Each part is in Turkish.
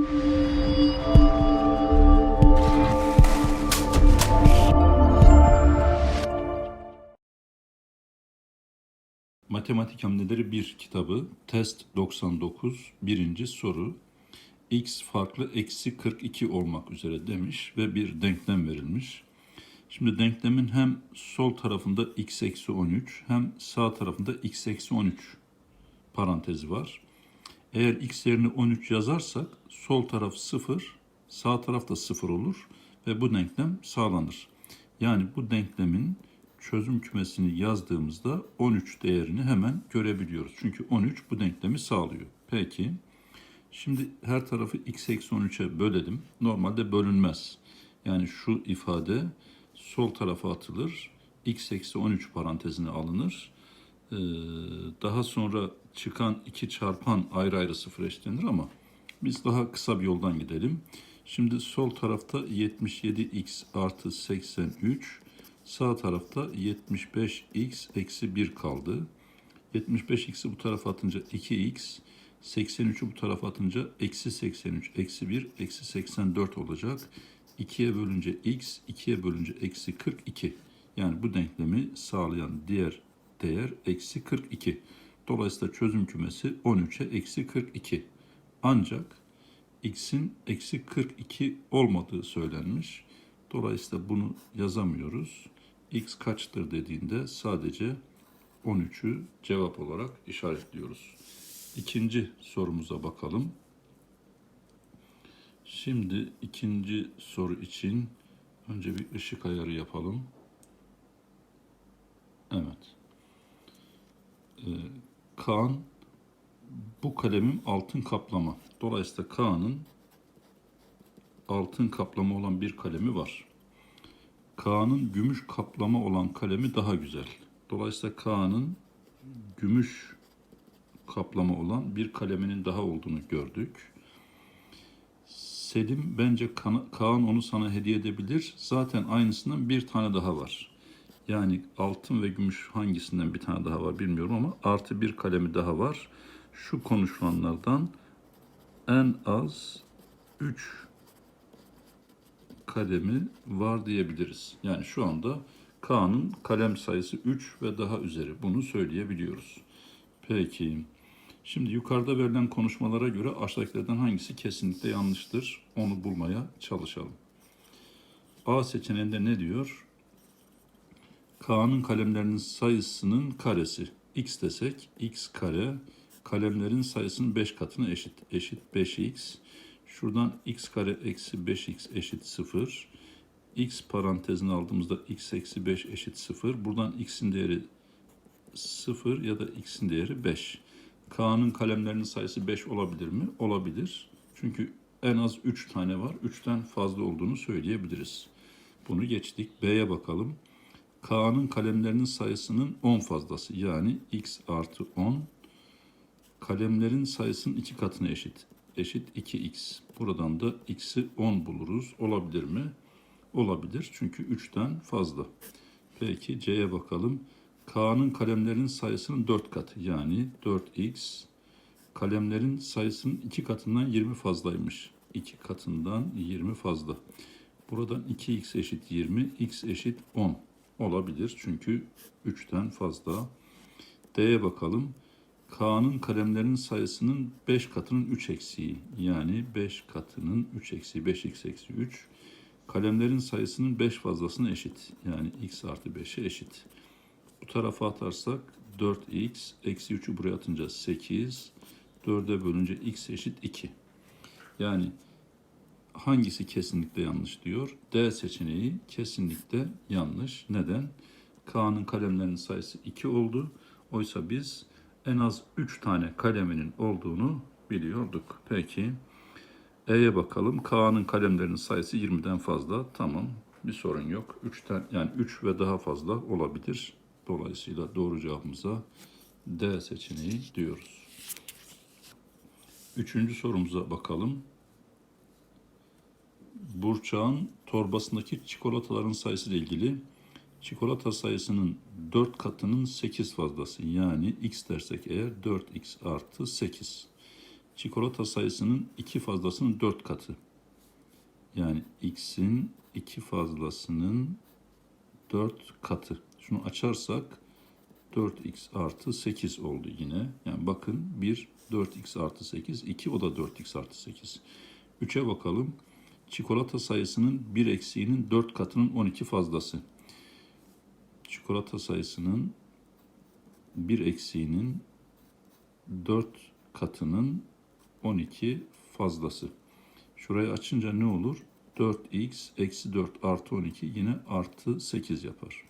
Matematik Hamleleri 1 kitabı test 99 birinci soru x farklı eksi 42 olmak üzere demiş ve bir denklem verilmiş. Şimdi denklemin hem sol tarafında x eksi 13 hem sağ tarafında x eksi 13 parantezi var. Eğer x yerine 13 yazarsak sol taraf 0, sağ taraf da 0 olur ve bu denklem sağlanır. Yani bu denklemin çözüm kümesini yazdığımızda 13 değerini hemen görebiliyoruz. Çünkü 13 bu denklemi sağlıyor. Peki, şimdi her tarafı x eksi 13'e bölelim. Normalde bölünmez. Yani şu ifade sol tarafa atılır. x eksi 13 parantezine alınır. Ee, daha sonra çıkan iki çarpan ayrı ayrı sıfır eşitlenir ama biz daha kısa bir yoldan gidelim. Şimdi sol tarafta 77x artı 83, sağ tarafta 75x eksi 1 kaldı. 75x'i bu tarafa atınca 2x, 83'ü bu tarafa atınca eksi 83, eksi 1, eksi 84 olacak. 2'ye bölünce x, 2'ye bölünce eksi 42. Yani bu denklemi sağlayan diğer değer eksi 42. Dolayısıyla çözüm kümesi 13'e eksi 42. Ancak x'in eksi 42 olmadığı söylenmiş. Dolayısıyla bunu yazamıyoruz. x kaçtır dediğinde sadece 13'ü cevap olarak işaretliyoruz. İkinci sorumuza bakalım. Şimdi ikinci soru için önce bir ışık ayarı yapalım. Evet. Ee, Kaan bu kalemim altın kaplama. Dolayısıyla Kaan'ın altın kaplama olan bir kalemi var. Kaan'ın gümüş kaplama olan kalemi daha güzel. Dolayısıyla Kaan'ın gümüş kaplama olan bir kaleminin daha olduğunu gördük. Selim bence Ka- Kaan onu sana hediye edebilir. Zaten aynısından bir tane daha var. Yani altın ve gümüş hangisinden bir tane daha var bilmiyorum ama artı bir kalemi daha var. Şu konuşulanlardan en az 3 kalemi var diyebiliriz. Yani şu anda Kaan'ın kalem sayısı 3 ve daha üzeri. Bunu söyleyebiliyoruz. Peki. Şimdi yukarıda verilen konuşmalara göre aşağıdakilerden hangisi kesinlikle yanlıştır? Onu bulmaya çalışalım. A seçeneğinde ne diyor? Kaan'ın kalemlerinin sayısının karesi. X desek x kare kalemlerin sayısının 5 katına eşit. Eşit 5x. Şuradan x kare eksi 5x eşit 0. x parantezini aldığımızda x eksi 5 eşit 0. Buradan x'in değeri 0 ya da x'in değeri 5. Kaan'ın kalemlerinin sayısı 5 olabilir mi? Olabilir. Çünkü en az 3 tane var. 3'ten fazla olduğunu söyleyebiliriz. Bunu geçtik. B'ye bakalım. Kaan'ın kalemlerinin sayısının 10 fazlası. Yani x artı 10 kalemlerin sayısının 2 katına eşit. Eşit 2x. Buradan da x'i 10 buluruz. Olabilir mi? Olabilir. Çünkü 3'ten fazla. Peki C'ye bakalım. K'nın kalemlerin sayısının 4 katı yani 4x kalemlerin sayısının 2 katından 20 fazlaymış. 2 katından 20 fazla. Buradan 2x eşit 20, x eşit 10 olabilir. Çünkü 3'ten fazla. D'ye bakalım. K'nın kalemlerin sayısının 5 katının 3 eksiği. Yani 5 katının 3 eksiği 5x eksi 3. Kalemlerin sayısının 5 fazlasına eşit. Yani x artı 5'e eşit. Bu tarafa atarsak 4x eksi 3'ü buraya atınca 8. 4'e bölünce x eşit 2. Yani hangisi kesinlikle yanlış diyor? D seçeneği kesinlikle yanlış. Neden? K'nın kalemlerinin sayısı 2 oldu. Oysa biz en az 3 tane kaleminin olduğunu biliyorduk. Peki E'ye bakalım. K'nın kalemlerinin sayısı 20'den fazla. Tamam. Bir sorun yok. 3'ten yani 3 ve daha fazla olabilir. Dolayısıyla doğru cevabımıza D seçeneği diyoruz. Üçüncü sorumuza bakalım. Burçak'ın torbasındaki çikolataların sayısı ile ilgili çikolata sayısının 4 katının 8 fazlası yani x dersek eğer 4x artı 8. çikolata sayısının iki fazlasının dört katı. Yani x'in iki fazlasının dört katı. Şunu açarsak 4x artı 8 oldu yine. Yani bakın 1 4x artı 8, 2 o da 4x artı 8. 3'e bakalım. Çikolata sayısının 1 eksiğinin 4 katının 12 fazlası. Çikolata sayısının 1 eksiğinin 4 katının 12 fazlası. Şurayı açınca ne olur? 4x eksi 4 artı 12 yine artı 8 yapar.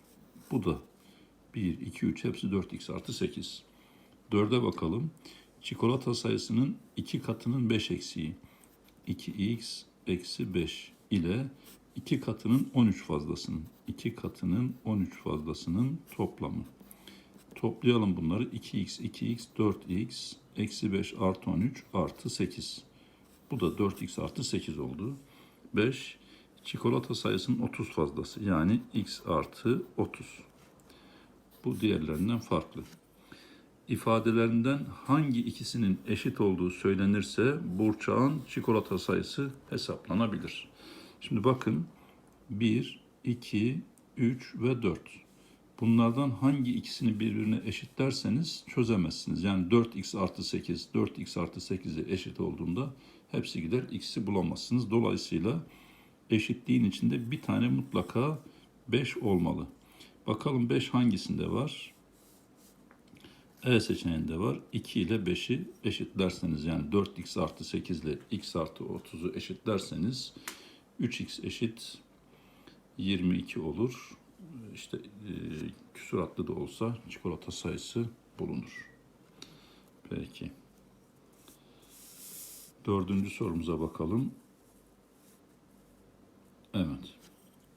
Bu da 1, 2, 3 hepsi 4x artı 8. 4'e bakalım. Çikolata sayısının 2 katının 5 eksiği. 2x eksi 5 ile 2 katının 13 fazlasının. 2 katının 13 fazlasının toplamı. Toplayalım bunları. 2x, 2x, 4x, eksi 5 artı 13 artı 8. Bu da 4x artı 8 oldu. 5. Çikolata sayısının 30 fazlası. Yani x artı 30. Bu diğerlerinden farklı. İfadelerinden hangi ikisinin eşit olduğu söylenirse burçağın çikolata sayısı hesaplanabilir. Şimdi bakın 1, 2, 3 ve 4. Bunlardan hangi ikisini birbirine eşit derseniz çözemezsiniz. Yani 4x artı 8, 4x artı 8'e eşit olduğunda hepsi gider x'i bulamazsınız. Dolayısıyla eşitliğin içinde bir tane mutlaka 5 olmalı. Bakalım 5 hangisinde var? E seçeneğinde var. 2 ile 5'i eşitlerseniz yani 4x artı 8 ile x artı 30'u eşitlerseniz 3x eşit 22 olur. İşte e, küsuratlı da olsa çikolata sayısı bulunur. Peki. Dördüncü sorumuza bakalım. Evet.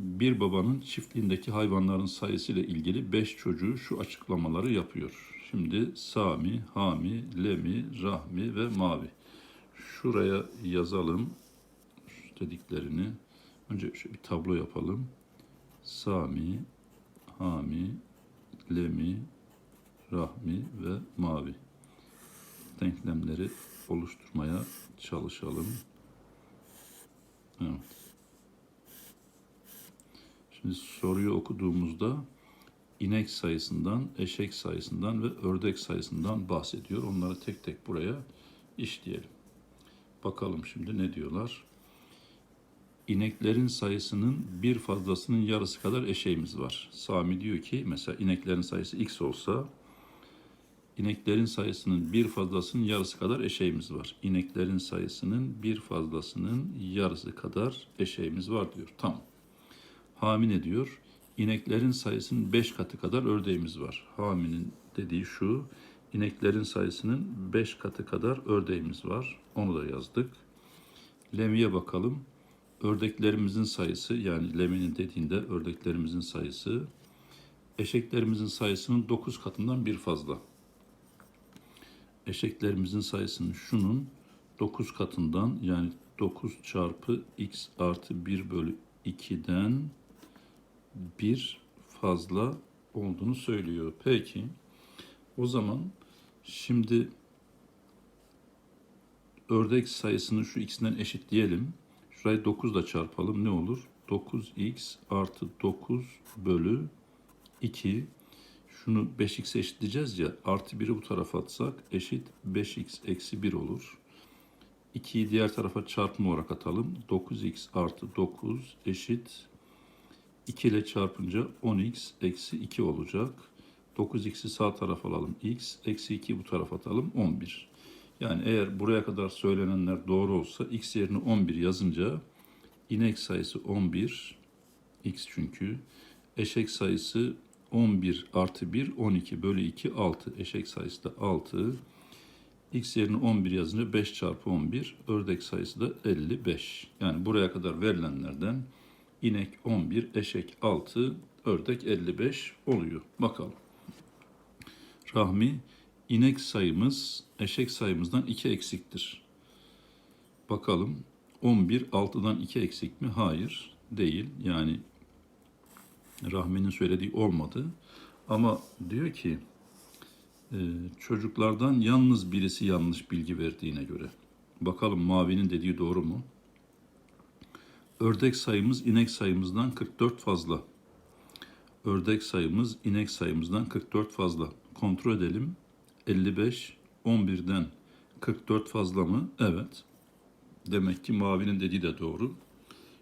Bir babanın çiftliğindeki hayvanların sayısı ile ilgili 5 çocuğu şu açıklamaları yapıyor. Şimdi Sami, Hami, Lemi, Rahmi ve Mavi. Şuraya yazalım dediklerini. Önce şöyle bir tablo yapalım. Sami, Hami, Lemi, Rahmi ve Mavi. Denklemleri oluşturmaya çalışalım. Evet. Şimdi soruyu okuduğumuzda inek sayısından, eşek sayısından ve ördek sayısından bahsediyor. Onları tek tek buraya işleyelim. Bakalım şimdi ne diyorlar? İneklerin sayısının bir fazlasının yarısı kadar eşeğimiz var. Sami diyor ki mesela ineklerin sayısı x olsa ineklerin sayısının bir fazlasının yarısı kadar eşeğimiz var. İneklerin sayısının bir fazlasının yarısı kadar eşeğimiz var diyor. Tamam. Hami ne diyor? İneklerin sayısının 5 katı kadar ördeğimiz var. Hami'nin dediği şu. İneklerin sayısının 5 katı kadar ördeğimiz var. Onu da yazdık. Lemi'ye bakalım. Ördeklerimizin sayısı yani Lemi'nin dediğinde ördeklerimizin sayısı eşeklerimizin sayısının 9 katından bir fazla. Eşeklerimizin sayısının şunun 9 katından yani 9 çarpı x artı 1 bölü 2'den bir fazla olduğunu söylüyor. Peki o zaman şimdi ördek sayısını şu ikisinden eşitleyelim. Şurayı 9 ile çarpalım ne olur? 9x artı 9 bölü 2. Şunu 5x'e eşitleyeceğiz ya. Artı 1'i bu tarafa atsak eşit 5x eksi 1 olur. 2'yi diğer tarafa çarpma olarak atalım. 9x artı 9 eşit 2 ile çarpınca 10x eksi 2 olacak. 9x'i sağ tarafa alalım x, eksi 2'yi bu tarafa atalım 11. Yani eğer buraya kadar söylenenler doğru olsa x yerine 11 yazınca inek sayısı 11, x çünkü. Eşek sayısı 11 artı 1, 12 bölü 2, 6. Eşek sayısı da 6. X yerine 11 yazınca 5 çarpı 11, ördek sayısı da 55. Yani buraya kadar verilenlerden inek 11, eşek 6, ördek 55 oluyor. Bakalım. Rahmi, inek sayımız eşek sayımızdan 2 eksiktir. Bakalım 11 6'dan 2 eksik mi? Hayır değil. Yani Rahmi'nin söylediği olmadı. Ama diyor ki Ee, çocuklardan yalnız birisi yanlış bilgi verdiğine göre. Bakalım Mavi'nin dediği doğru mu? Ördek sayımız inek sayımızdan 44 fazla. Ördek sayımız inek sayımızdan 44 fazla. Kontrol edelim. 55 11'den 44 fazla mı? Evet. Demek ki Mavi'nin dediği de doğru.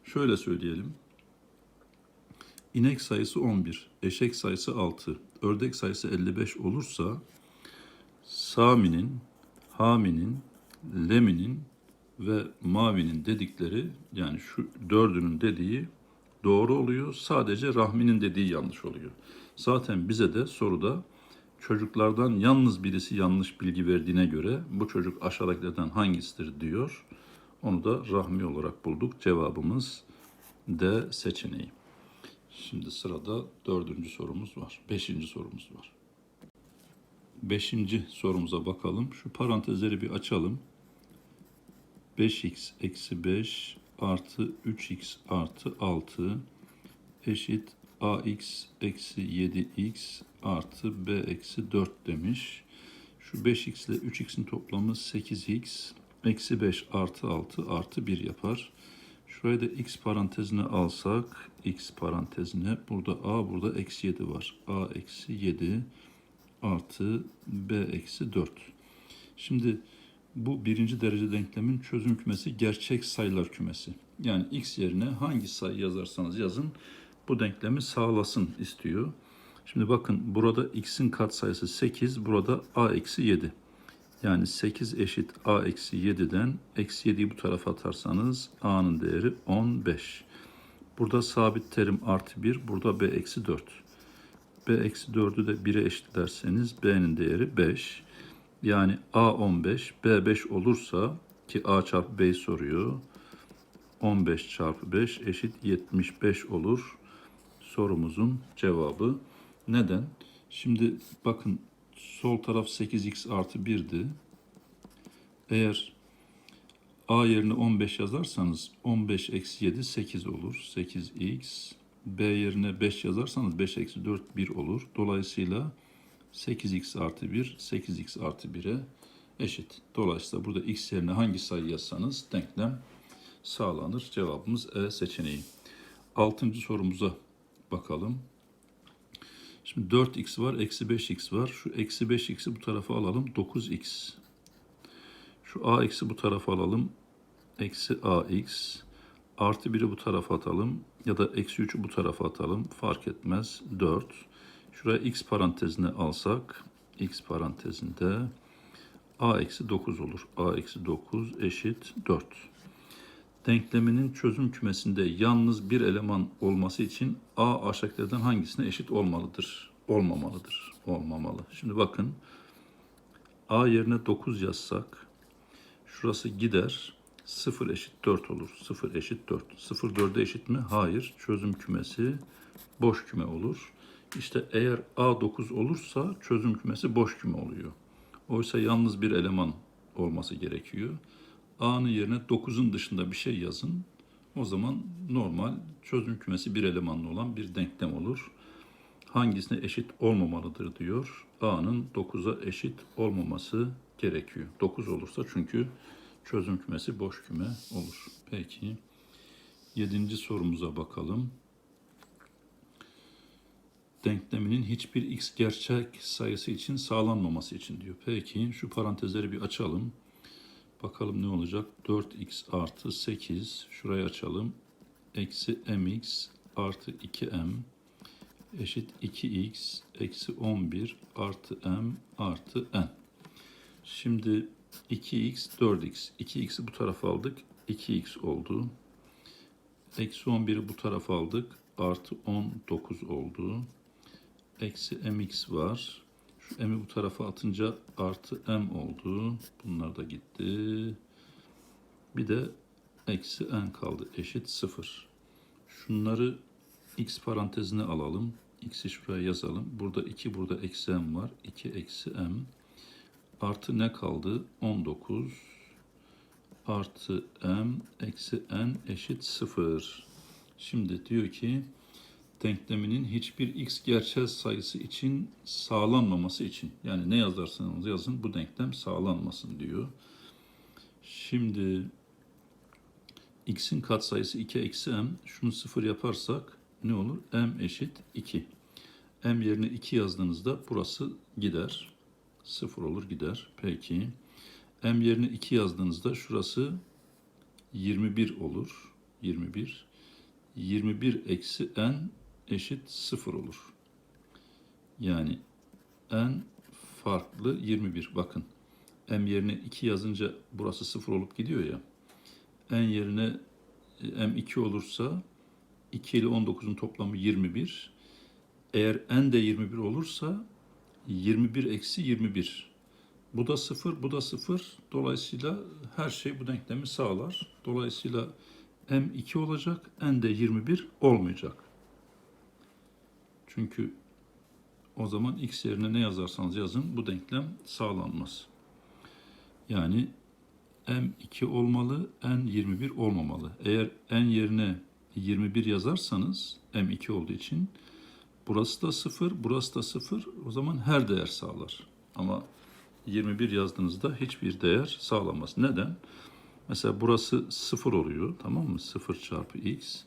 Şöyle söyleyelim. İnek sayısı 11, eşek sayısı 6, ördek sayısı 55 olursa Sami'nin, Hami'nin, Lemi'nin ve Mavi'nin dedikleri yani şu dördünün dediği doğru oluyor. Sadece Rahmi'nin dediği yanlış oluyor. Zaten bize de soruda çocuklardan yalnız birisi yanlış bilgi verdiğine göre bu çocuk aşağıdakilerden hangisidir diyor. Onu da Rahmi olarak bulduk. Cevabımız D seçeneği. Şimdi sırada dördüncü sorumuz var. Beşinci sorumuz var. Beşinci sorumuza bakalım. Şu parantezleri bir açalım. 5x eksi 5 artı 3x artı 6 eşit ax eksi 7x artı b eksi 4 demiş. Şu 5x ile 3x'in toplamı 8x eksi 5 artı 6 artı 1 yapar. Şurayı da x parantezine alsak, x parantezine burada a burada eksi 7 var. a eksi 7 artı b eksi 4. Şimdi bu birinci derece denklemin çözüm kümesi gerçek sayılar kümesi. Yani x yerine hangi sayı yazarsanız yazın bu denklemi sağlasın istiyor. Şimdi bakın burada x'in katsayısı 8, burada a eksi 7. Yani 8 eşit a eksi 7'den eksi 7'yi bu tarafa atarsanız a'nın değeri 15. Burada sabit terim artı 1, burada b eksi 4. b eksi 4'ü de 1'e eşitlerseniz b'nin değeri 5. Yani a 15, b 5 olursa ki a çarpı b'yi soruyor. 15 çarpı 5 eşit 75 olur. Sorumuzun cevabı. Neden? Şimdi bakın sol taraf 8x artı 1'di. Eğer a yerine 15 yazarsanız 15 eksi 7 8 olur. 8x. b yerine 5 yazarsanız 5 eksi 4 1 olur. Dolayısıyla 8x artı 1 8x artı 1'e eşit. Dolayısıyla burada x yerine hangi sayı yazsanız denklem sağlanır. Cevabımız E seçeneği. Altıncı sorumuza bakalım. Şimdi 4x var, eksi 5x var. Şu eksi 5x'i bu tarafa alalım. 9x. Şu a eksi bu tarafa alalım. Eksi ax. Artı 1'i bu tarafa atalım. Ya da eksi 3'ü bu tarafa atalım. Fark etmez. 4. Şuraya x parantezine alsak. x parantezinde a eksi 9 olur. a eksi 9 eşit 4 denkleminin çözüm kümesinde yalnız bir eleman olması için A aşağıdakilerden hangisine eşit olmalıdır? Olmamalıdır. Olmamalı. Şimdi bakın A yerine 9 yazsak şurası gider 0 eşit 4 olur. 0 eşit 4. 0 4'e eşit mi? Hayır. Çözüm kümesi boş küme olur. İşte eğer A 9 olursa çözüm kümesi boş küme oluyor. Oysa yalnız bir eleman olması gerekiyor. A'nın yerine 9'un dışında bir şey yazın. O zaman normal çözüm kümesi bir elemanlı olan bir denklem olur. Hangisine eşit olmamalıdır diyor. A'nın 9'a eşit olmaması gerekiyor. 9 olursa çünkü çözüm kümesi boş küme olur. Peki. Yedinci sorumuza bakalım. Denkleminin hiçbir x gerçek sayısı için sağlanmaması için diyor. Peki şu parantezleri bir açalım. Bakalım ne olacak? 4x artı 8. Şurayı açalım. Eksi mx artı 2m eşit 2x eksi 11 artı m artı n. Şimdi 2x 4x. 2x'i bu tarafa aldık. 2x oldu. Eksi 11'i bu tarafa aldık. Artı 19 oldu. Eksi mx var. Şu m'i bu tarafa atınca artı m oldu. Bunlar da gitti. Bir de eksi n kaldı. Eşit 0. Şunları x parantezine alalım. x'i şuraya yazalım. Burada 2 burada eksi m var. 2 eksi m. Artı ne kaldı? 19 artı m eksi n eşit 0. Şimdi diyor ki denkleminin hiçbir x gerçel sayısı için sağlanmaması için yani ne yazarsanız yazın bu denklem sağlanmasın diyor. Şimdi x'in katsayısı 2 eksi m. Şunu sıfır yaparsak ne olur? m eşit 2. m yerine 2 yazdığınızda burası gider. Sıfır olur gider. Peki. m yerine 2 yazdığınızda şurası 21 olur. 21. 21 eksi n eşit 0 olur. Yani n farklı 21. Bakın m yerine 2 yazınca burası 0 olup gidiyor ya. n yerine e, m 2 olursa 2 ile 19'un toplamı 21. Eğer n de 21 olursa 21 eksi 21. Bu da 0, bu da 0. Dolayısıyla her şey bu denklemi sağlar. Dolayısıyla m 2 olacak, n de 21 olmayacak. Çünkü o zaman x yerine ne yazarsanız yazın bu denklem sağlanmaz. Yani m 2 olmalı, n 21 olmamalı. Eğer n yerine 21 yazarsanız m 2 olduğu için burası da 0, burası da 0 o zaman her değer sağlar. Ama 21 yazdığınızda hiçbir değer sağlamaz. Neden? Mesela burası 0 oluyor tamam mı? 0 çarpı x.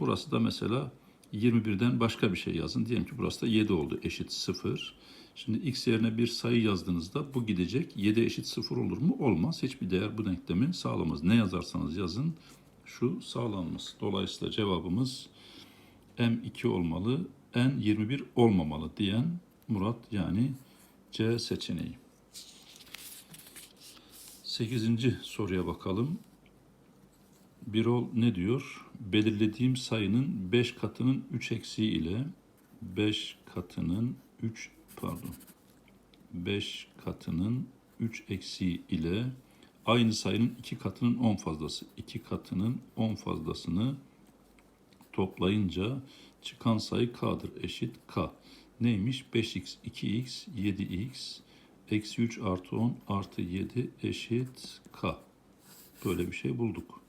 Burası da mesela 21'den başka bir şey yazın. Diyelim ki burası da 7 oldu eşit 0. Şimdi x yerine bir sayı yazdığınızda bu gidecek. 7 eşit 0 olur mu? Olmaz. Hiçbir değer bu denklemi sağlamaz. Ne yazarsanız yazın şu sağlanmaz. Dolayısıyla cevabımız m2 olmalı, n 21 olmamalı diyen Murat yani C seçeneği. 8. soruya bakalım. Birol ne diyor? Belirlediğim sayının 5 katının 3 eksiği ile 5 katının 3 pardon 5 katının 3 eksiği ile aynı sayının 2 katının 10 fazlası. 2 katının 10 fazlasını toplayınca çıkan sayı k'dır eşit k. Neymiş? 5x, 2x, 7x, eksi 3 artı 10 artı 7 eşit k. Böyle bir şey bulduk.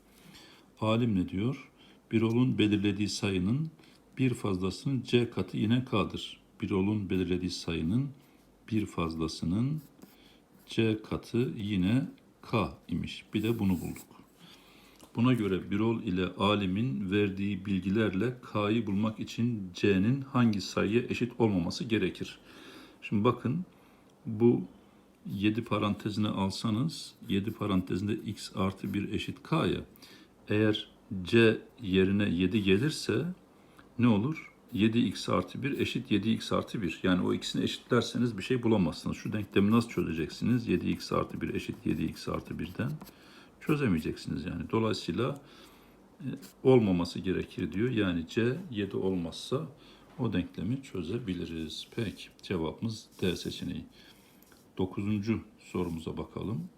Alim ne diyor? Birol'un belirlediği sayının bir fazlasının c katı yine k'dır. Birol'un belirlediği sayının bir fazlasının c katı yine k imiş. Bir de bunu bulduk. Buna göre Birol ile alimin verdiği bilgilerle k'yı bulmak için c'nin hangi sayıya eşit olmaması gerekir? Şimdi bakın bu 7 parantezine alsanız 7 parantezinde x artı 1 eşit k'ya eğer c yerine 7 gelirse ne olur? 7x artı 1 eşit 7x artı 1. Yani o ikisini eşitlerseniz bir şey bulamazsınız. Şu denklemi nasıl çözeceksiniz? 7x artı 1 eşit 7x artı 1'den çözemeyeceksiniz yani. Dolayısıyla e, olmaması gerekir diyor. Yani c 7 olmazsa o denklemi çözebiliriz. Peki cevabımız D seçeneği. Dokuzuncu sorumuza bakalım.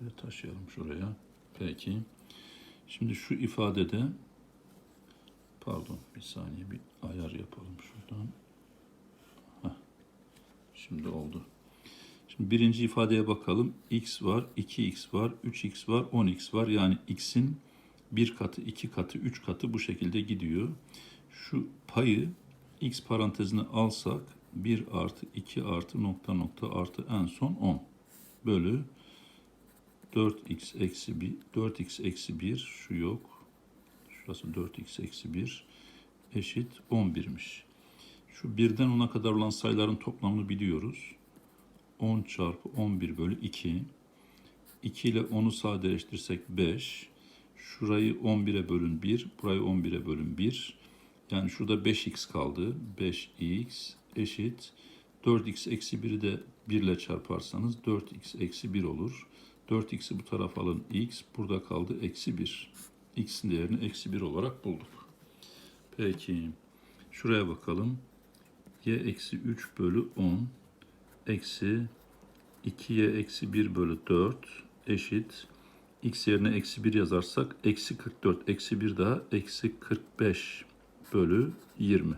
Şöyle taşıyalım şuraya. Peki. Şimdi şu ifadede pardon bir saniye bir ayar yapalım şuradan. Heh, şimdi oldu. Şimdi birinci ifadeye bakalım. x var, 2x var, 3x var, 10x var. Yani x'in bir katı, iki katı, üç katı bu şekilde gidiyor. Şu payı x parantezine alsak 1 artı 2 artı nokta nokta artı en son 10 bölü 4x eksi 1 4x eksi 1 şu yok şurası 4x eksi 1 eşit 11'miş. Şu birden 10'a kadar olan sayıların toplamını biliyoruz. 10 çarpı 11 bölü 2. 2 ile 10'u sadeleştirsek 5. Şurayı 11'e bölün 1. Burayı 11'e bölün 1. Yani şurada 5x kaldı. 5x eşit 4x eksi 1'i de 1 ile çarparsanız 4x eksi 1 olur. 4x'i bu tarafa alın x. Burada kaldı eksi 1. x'in değerini eksi 1 olarak bulduk. Peki. Şuraya bakalım. y eksi 3 bölü 10 eksi 2y eksi 1 bölü 4 eşit x yerine eksi 1 yazarsak eksi 44 eksi 1 daha eksi 45 bölü 20.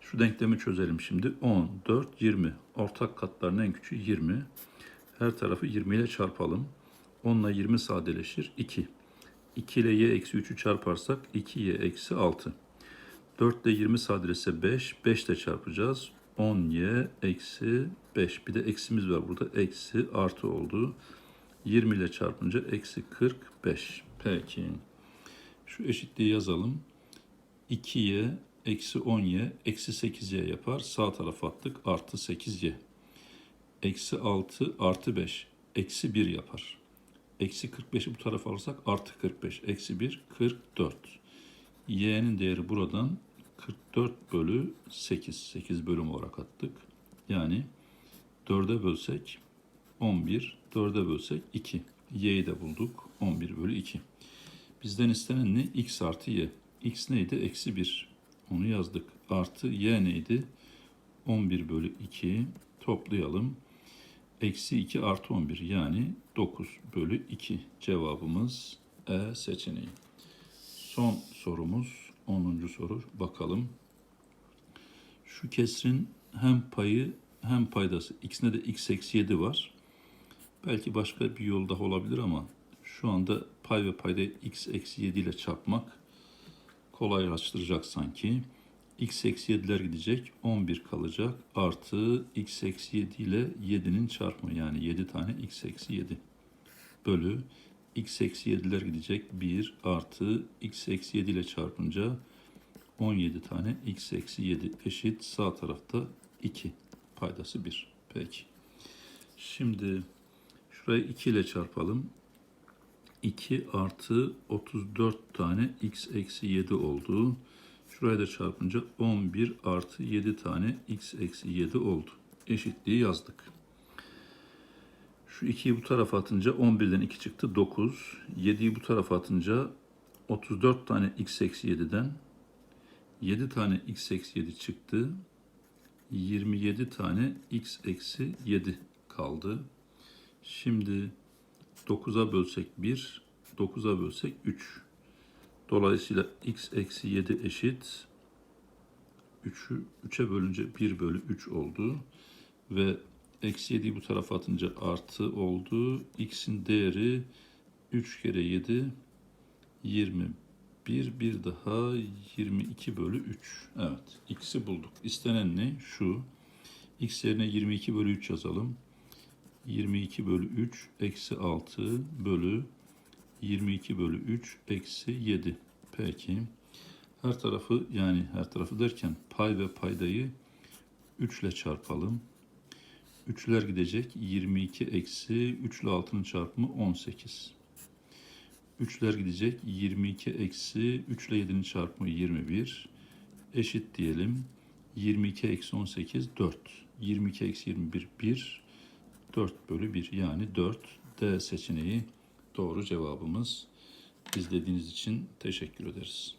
Şu denklemi çözelim şimdi. 10, 4, 20. Ortak katların en küçüğü 20. Her tarafı 20 ile çarpalım. 10 ile 20 sadeleşir. 2. 2 ile y eksi 3'ü çarparsak 2y eksi 6. 4 ile 20 sadeleşse 5. 5 ile çarpacağız. 10y eksi 5. Bir de eksimiz var burada. Eksi artı oldu. 20 ile çarpınca eksi 45. Peki. Şu eşitliği yazalım. 2y eksi 10y eksi 8y yapar. Sağ tarafa attık. Artı 8y. Eksi 6 artı 5. Eksi 1 yapar. Eksi 45'i bu tarafa alırsak artı 45. Eksi 1 44. Y'nin değeri buradan 44 bölü 8. 8 bölüm olarak attık. Yani 4'e bölsek 11, 4'e bölsek 2. Y'yi de bulduk. 11 bölü 2. Bizden istenen ne? X artı Y. X neydi? Eksi 1. Onu yazdık. Artı Y neydi? 11 bölü 2. Toplayalım. Eksi 2 artı 11 yani 9 bölü 2 cevabımız E seçeneği. Son sorumuz 10. soru bakalım. Şu kesrin hem payı hem paydası x'ne de x eksi 7 var. Belki başka bir yol daha olabilir ama şu anda pay ve payda x eksi 7 ile çarpmak kolaylaştıracak sanki. X eksi 7'ler gidecek 11 kalacak artı x eksi 7 ile 7'nin çarpımı yani 7 tane x eksi 7 bölü x eksi 7'ler gidecek 1 artı x eksi 7 ile çarpınca 17 tane x eksi 7 eşit sağ tarafta 2 paydası 1. Peki. Şimdi şurayı 2 ile çarpalım. 2 artı 34 tane x eksi 7 oldu. Şurayı da çarpınca 11 artı 7 tane x eksi 7 oldu. Eşitliği yazdık. Şu 2'yi bu tarafa atınca 11'den 2 çıktı 9. 7'yi bu tarafa atınca 34 tane x eksi 7'den 7 tane x eksi 7 çıktı. 27 tane x eksi 7 kaldı. Şimdi 9'a bölsek 1, 9'a bölsek 3. Dolayısıyla x eksi 7 eşit 3'ü 3'e bölünce 1 bölü 3 oldu. Ve eksi 7'yi bu tarafa atınca artı oldu. x'in değeri 3 kere 7 21 bir daha 22 bölü 3. Evet x'i bulduk. İstenen ne? Şu. x yerine 22 bölü 3 yazalım. 22 bölü 3 eksi 6 bölü 22 bölü 3 eksi 7. Peki. Her tarafı yani her tarafı derken pay ve paydayı 3 ile çarpalım. 3'ler gidecek. 22 eksi 3 ile 6'nın çarpımı 18. 3'ler gidecek. 22 eksi 3 ile 7'nin çarpımı 21. Eşit diyelim. 22 eksi 18 4. 22 eksi 21 1. 4 bölü 1 yani 4. D seçeneği doğru cevabımız. İzlediğiniz için teşekkür ederiz.